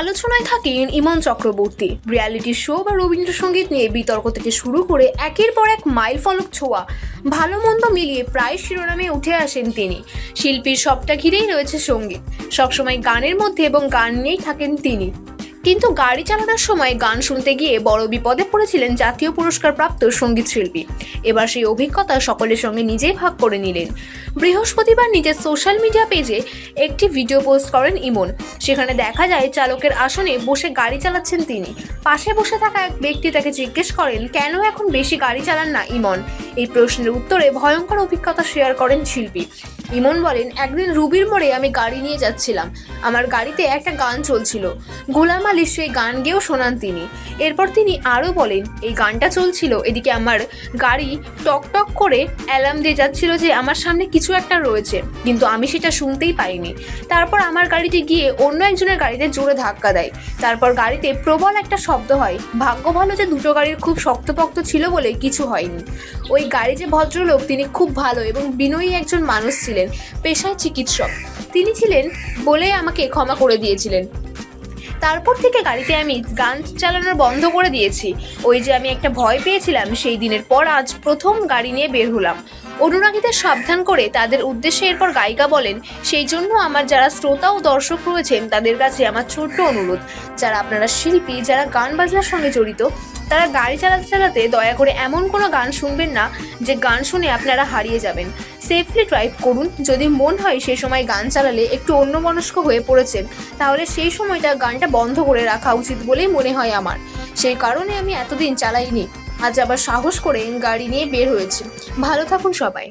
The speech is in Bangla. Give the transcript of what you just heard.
আলোচনায় থাকেন ইমন চক্রবর্তী। রিয়ালিটি শো বা রবীন্দ্রসঙ্গীত নিয়ে বিতর্ক থেকে শুরু করে একের পর এক মাইল ফলক ছোঁয়া, ভালো মন্দ মিলিয়ে প্রায় শিরোনামে উঠে আসেন তিনি। শিল্পীর সবটা ঘিরেই রয়েছে সংগীত। সবসময় গানের মধ্যে এবং গান নিয়েই থাকেন তিনি। কিন্তু গাড়ি চালানোর সময় গান শুনতে গিয়ে বড় বিপদে পড়েছিলেন জাতীয় পুরস্কার প্রাপ্ত সংগীত শিল্পী। এবার সেই অভিজ্ঞতা সকলের সঙ্গে নিজেই ভাগ করে নিলেন। বৃহস্পতিবার নিজের সোশ্যাল মিডিয়া পেজে একটি ভিডিও পোস্ট করেন ইমন। সেখানে দেখা যায় চালকের আসনে বসে গাড়ি চালাচ্ছেন তিনি। পাশে বসে থাকা এক ব্যক্তি তাকে জিজ্ঞেস করেন, কেন এখন বেশি গাড়ি চালান না ইমন? এই প্রশ্নের উত্তরে ভয়ঙ্কর অভিজ্ঞতা শেয়ার করেন শিল্পী। ইমন বলেন, একদিন রুবির মোড়ে আমি গাড়ি নিয়ে যাচ্ছিলাম। আমার গাড়িতে একটা গান চলছিল। গোলাম আলী সেই গান গেয়েও শোনান তিনি। এরপর তিনি আরও বলেন, এই গানটা চলছিল, এদিকে আমার গাড়ি টক টক করে অ্যালার্ম দিয়ে যাচ্ছিল যে আমার সামনে কিছু একটা রয়েছে, কিন্তু আমি সেটা শুনতেই পাইনি। তারপর আমার গাড়িটি গিয়ে অন্য একজনের গাড়িতে জোরে ধাক্কা দেয়। তারপর গাড়িতে প্রবল একটা শব্দ হয়। ভাগ্য ভালো যে দুটো গাড়ির খুব শক্তপোক্ত ছিল বলে কিছু হয়নি। ওই গাড়ি যে ভদ্রলোক, তিনি খুব ভালো এবং বিনয়ী একজন মানুষ ছিলেন। পেশায় চিকিৎসক। তিনি ছিলেন বলে আমাকে ক্ষমা করে দিয়েছিলেন। তারপর থেকে গাড়িতে আমি গান চালানো বন্ধ করে দিয়েছি। ওই যে আমি একটা ভয় পেয়েছিলাম, সেই দিনের পর আজ প্রথম গাড়ি নিয়ে বের হলাম। অনুরাগীদের সাবধান করে তাদের উদ্দেশ্যে এরপর গায়িকা বলেন, সেই জন্য আমার যারা শ্রোতা ও দর্শক রয়েছেন, তাদের কাছে আমার ছোট্ট অনুরোধ। যারা আপনারা শিল্পী, যারা গান বাজনার সঙ্গে জড়িত, তারা গাড়ি চালাতে চালাতে দয়া করে এমন কোনো গান শুনবেন না যে গান শুনে আপনারা হারিয়ে যাবেন। সেফলি ড্রাইভ করুন। যদি মন হয় সে সময় গান চালালে একটু অন্যমনস্ক হয়ে পড়েছেন, তাহলে সেই সময়টা গানটা বন্ধ করে রাখা উচিত বলেই মনে হয় আমার। সেই কারণে আমি এতদিন চালাইনি। আজ আবার সাহস করে গাড়ি নিয়ে বের হয়েছে। ভালো থাকুন সবাই।